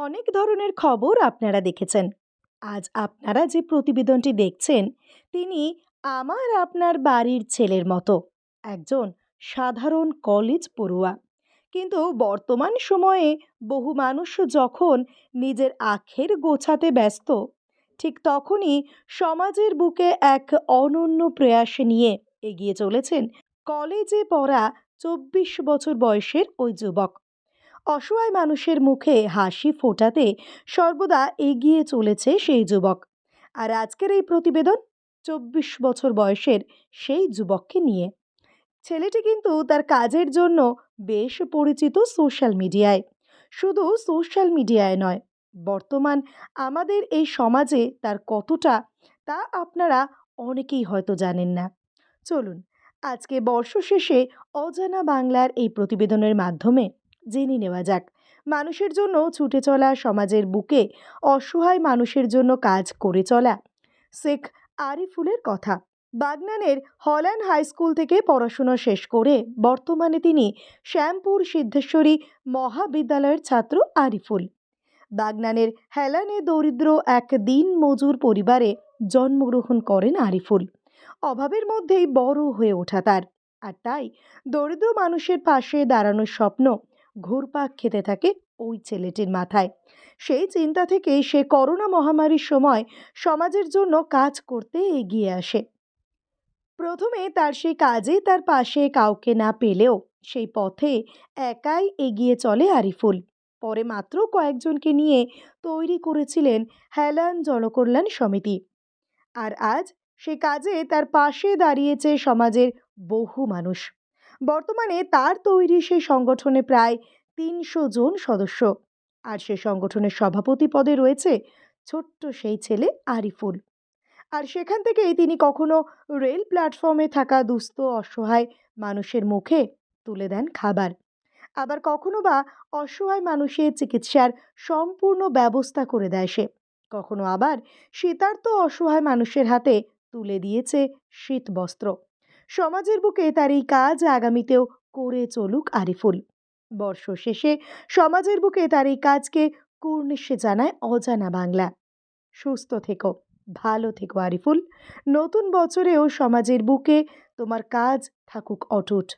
অনেক ধরনের খবর আপনারা দেখেছেন। আজ আপনারা যে প্রতিবেদনটি দেখছেন, তিনি আমার আপনার বাড়ির ছেলের মতো, একজন সাধারণ কলেজ পড়ুয়া। কিন্তু বর্তমান সময়ে বহু মানুষ যখন নিজের আখের গোছাতে ব্যস্ত, ঠিক তখনই সমাজের বুকে এক অনন্য প্রয়াস নিয়ে এগিয়ে চলেছেন কলেজে পড়া চব্বিশ বছর বয়সের ওই যুবক। অসহায় মানুষের মুখে হাসি ফোটাতে সর্বদা এগিয়ে চলেছে সেই যুবক। আর আজকের এই প্রতিবেদন চব্বিশ বছর বয়সের সেই যুবককে নিয়ে। ছেলেটি কিন্তু তার কাজের জন্য বেশ পরিচিত সোশ্যাল মিডিয়ায়। শুধু সোশ্যাল মিডিয়ায় নয়, বর্তমান আমাদের এই সমাজে তার কতটা তা আপনারা অনেকেই হয়তো জানেন না। চলুন, আজকে বর্ষ শেষে অজানা বাংলার এই প্রতিবেদনের মাধ্যমে জেনে নেওয়া যাক। মানুষের জন্য ছুটে চলা সমাজের বুকে অসহায় মানুষের জন্য কাজ করে চলা। শেখ আরিফুলের কথা। বাগনানের হল্যান্ড হাই স্কুল থেকে পড়াশোনা শেষ করে বর্তমানে তিনি শ্যামপুর সিদ্ধেশ্বরী মহাবিদ্যালয়ের ছাত্র আরিফুল। বাগনানের হেলানে দরিদ্র এক দিন মজুর পরিবারে জন্মগ্রহণ করেন আরিফুল। অভাবের মধ্যেই বড় হয়ে ওঠা তার। আর তাই দরিদ্র মানুষের পাশে দাঁড়ানোর স্বপ্ন ঘুরপাক খেতে থাকে ওই ছেলেটির মাথায়। সেই চিন্তা থেকেই সে করোনা মহামারীর সময় সমাজের জন্য কাজ করতে এগিয়ে আসে। প্রথমে তার সেই কাজে তার পাশে কাউকে না পেলেও সেই পথে একাই এগিয়ে চলে আরিফুল। পরে মাত্র কয়েকজনকে নিয়ে তৈরি করেছিলেন হেলান জনকল্যাণ সমিতি। আর আজ সে কাজে তার পাশে দাঁড়িয়েছে সমাজের বহু মানুষ। বর্তমানে তার তৈরি সেই সংগঠনে প্রায় তিনশো জন সদস্য। আর সে সংগঠনের সভাপতি পদে রয়েছে ছোট্ট সেই ছেলে আরিফুল। আর সেখান থেকেই তিনি কখনো রেল প্ল্যাটফর্মে থাকা দুস্থ, অসহায় মানুষের মুখে তুলে দেন খাবার। আবার কখনো বা অসহায় মানুষের চিকিৎসার সম্পূর্ণ ব্যবস্থা করে দেয় সে। কখনো আবার শীতার্ত অসহায় মানুষের হাতে তুলে দিয়েছে শীত বস্ত্র সমাজের বুকে তার এই কাজ আগামীতেও করে চলুক আরিফুল। বর্ষ শেষে সমাজের বুকে তার এই কাজকে কুর্নিশে জানায় অজানা বাংলা। সুস্থ থেকো, ভালো থেকো আরিফুল। নতুন বছরেও সমাজের বুকে তোমার কাজ থাকুক অটুট।